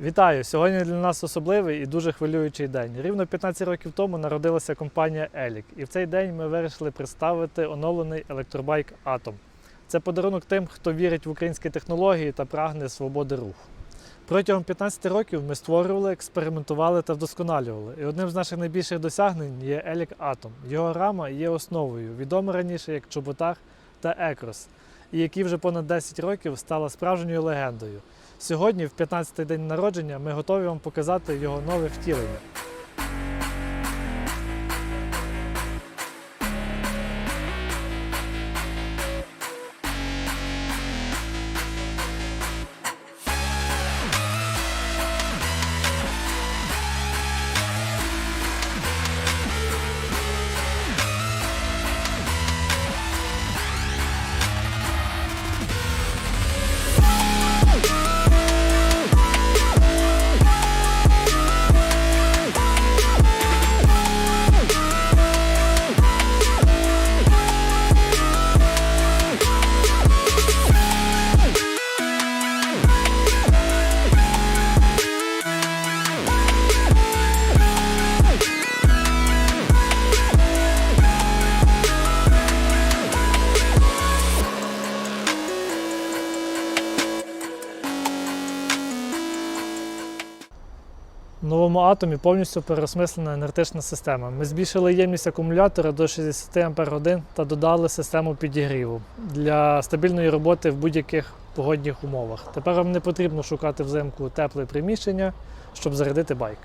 Вітаю! Сьогодні для нас особливий і дуже хвилюючий день. Рівно 15 років тому народилася компанія Елік, і в цей день ми вирішили представити оновлений електробайк Атом. Це подарунок тим, хто вірить в українські технології та прагне свободи руху. Протягом 15 років ми створювали, експериментували та вдосконалювали. І одним з наших найбільших досягнень є Елік Атом. Його рама є основою, відома раніше як Чоботар та Екрос, і який вже понад 10 років стала справжньою легендою. Сьогодні, в 15-й день народження, ми готові вам показати його нове втілення. Новому атомі повністю переосмислена енергетична система. Ми збільшили ємність акумулятора до 60 Ах та додали систему підігріву для стабільної роботи в будь-яких погодних умовах. Тепер вам не потрібно шукати взимку тепле приміщення, щоб зарядити байк.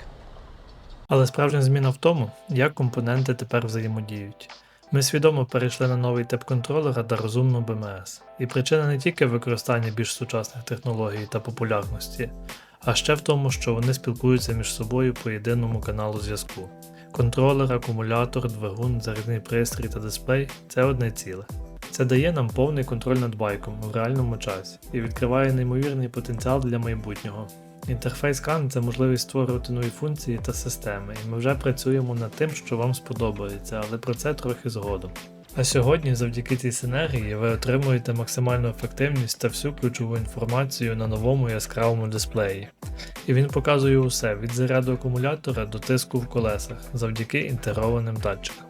Але справжня зміна в тому, як компоненти тепер взаємодіють. Ми свідомо перейшли на новий тип контролера та розумну БМС. І причина не тільки в використанні більш сучасних технологій та популярності, а ще в тому, що вони спілкуються між собою по єдиному каналу зв'язку. Контролер, акумулятор, двигун, зарядний пристрій та дисплей це одне ціле. Це дає нам повний контроль над байком в реальному часі і відкриває неймовірний потенціал для майбутнього. Інтерфейс CAN – це можливість створювати нові функції та системи, і ми вже працюємо над тим, що вам сподобається, але про це трохи згодом. А сьогодні, завдяки цій синергії, ви отримуєте максимальну ефективність та всю ключову інформацію на новому яскравому дисплеї. І він показує усе від заряду акумулятора до тиску в колесах завдяки інтегрованим датчикам.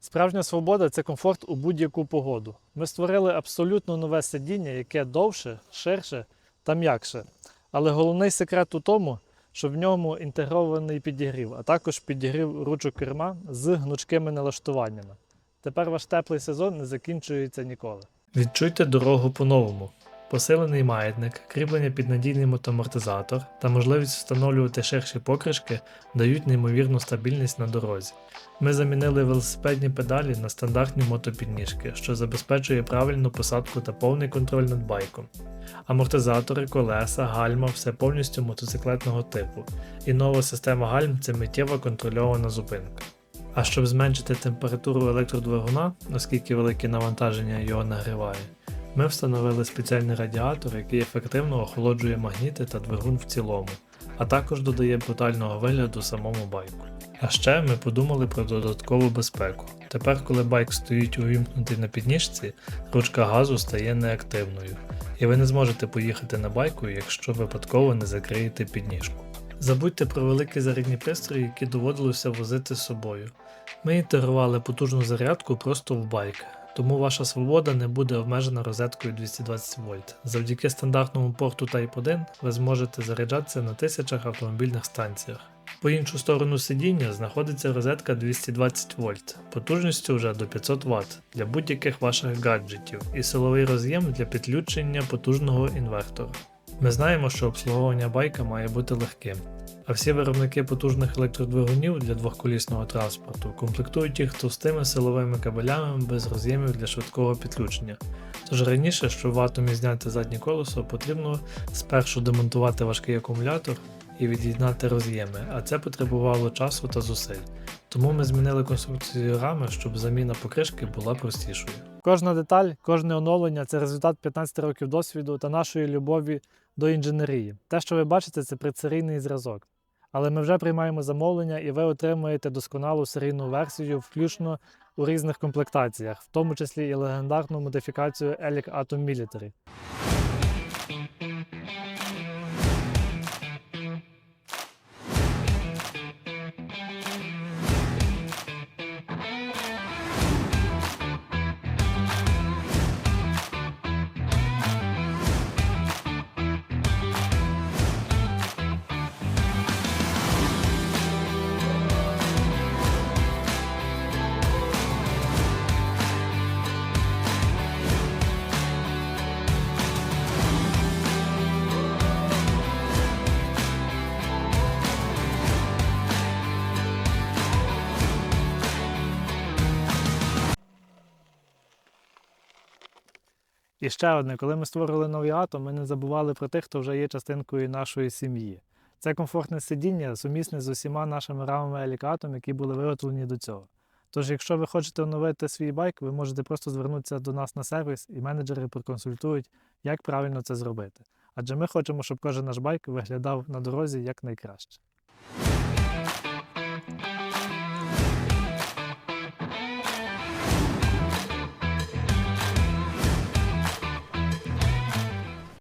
Справжня свобода це комфорт у будь-яку погоду. Ми створили абсолютно нове сидіння, яке довше, ширше та м'якше. Але головний секрет у тому, що в ньому інтегрований підігрів, а також підігрів ручок керма з гнучкими налаштуваннями. Тепер ваш теплий сезон не закінчується ніколи. Відчуйте дорогу по-новому. Посилений маятник, кріплення під надійний мотоамортизатор та можливість встановлювати ширші покришки дають неймовірну стабільність на дорозі. Ми замінили велосипедні педалі на стандартні мотопідніжки, що забезпечує правильну посадку та повний контроль над байком. Амортизатори, колеса, гальма все повністю мотоциклетного типу, і нова система гальм це миттєва контрольована зупинка. А щоб зменшити температуру електродвигуна, оскільки велике навантаження його нагріває, ми встановили спеціальний радіатор, який ефективно охолоджує магніти та двигун в цілому, а також додає брутального вигляду самому байку. А ще ми подумали про додаткову безпеку. Тепер, коли байк стоїть увімкнутий на підніжці, ручка газу стає неактивною, і ви не зможете поїхати на байку, якщо випадково не закриєте підніжку. Забудьте про великі зарядні пристрої, які доводилося возити з собою. Ми інтегрували потужну зарядку просто в байк, тому ваша свобода не буде обмежена розеткою 220 вольт. Завдяки стандартному порту Type 1 ви зможете заряджатися на тисячах автомобільних станціях. По іншу сторону сидіння знаходиться розетка 220 вольт, потужністю вже до 500 Вт для будь-яких ваших гаджетів і силовий роз'єм для підключення потужного інвертора. Ми знаємо, що обслуговування байка має бути легким, а всі виробники потужних електродвигунів для двохколісного транспорту комплектують їх товстими силовими кабелями без роз'ємів для швидкого підключення. Тож раніше, щоб в атомі зняти заднє колесо, потрібно спершу демонтувати важкий акумулятор і від'єднати роз'єми, а це потребувало часу та зусиль. Тому ми змінили конструкцію рами, щоб заміна покришки була простішою. Кожна деталь, кожне оновлення це результат 15 років досвіду та нашої любові до інженерії. Те, що ви бачите, це предсерійний зразок. Але ми вже приймаємо замовлення, і ви отримуєте досконалу серійну версію, включно у різних комплектаціях, в тому числі і легендарну модифікацію Elic Atom Military. І ще одне, коли ми створили новий атом, ми не забували про тих, хто вже є частинкою нашої сім'ї. Це комфортне сидіння сумісне з усіма нашими рамами елікатом, які були виготовлені до цього. Тож, якщо ви хочете оновити свій байк, ви можете просто звернутися до нас на сервіс, і менеджери проконсультують, як правильно це зробити. Адже ми хочемо, щоб кожен наш байк виглядав на дорозі як найкраще.